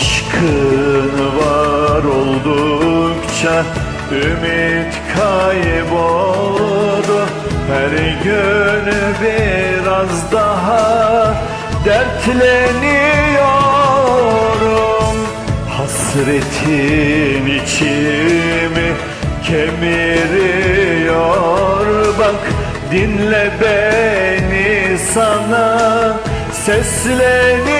Aşkın var oldukça ümit kayboldu. Her gün biraz daha dertleniyorum. Hasretin içimi kemiriyor. Bak dinle beni sana sesleniyorum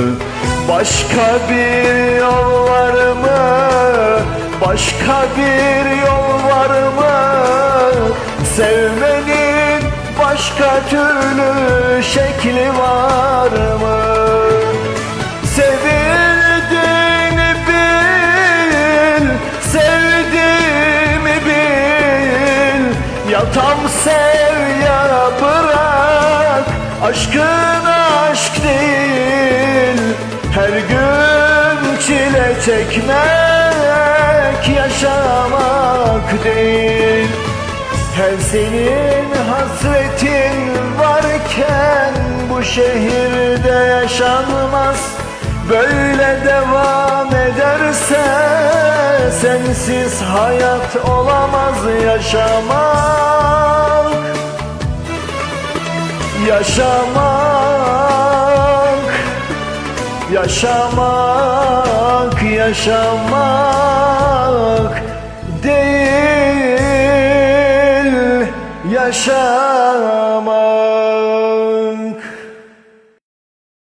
Başka bir yol var mı? Başka bir yol var mı? Sevmenin başka türlü şekli var mı? Sevildiğini bil, sevdiğimi bil Ya tam sev ya bırak, aşkın çekmek yaşamak değil. Her senin hasretin varken bu şehirde yaşanmaz. Böyle devam ederse sensiz hayat olamaz yaşamak Yaşamak Yaşamak, yaşamak değil yaşamak.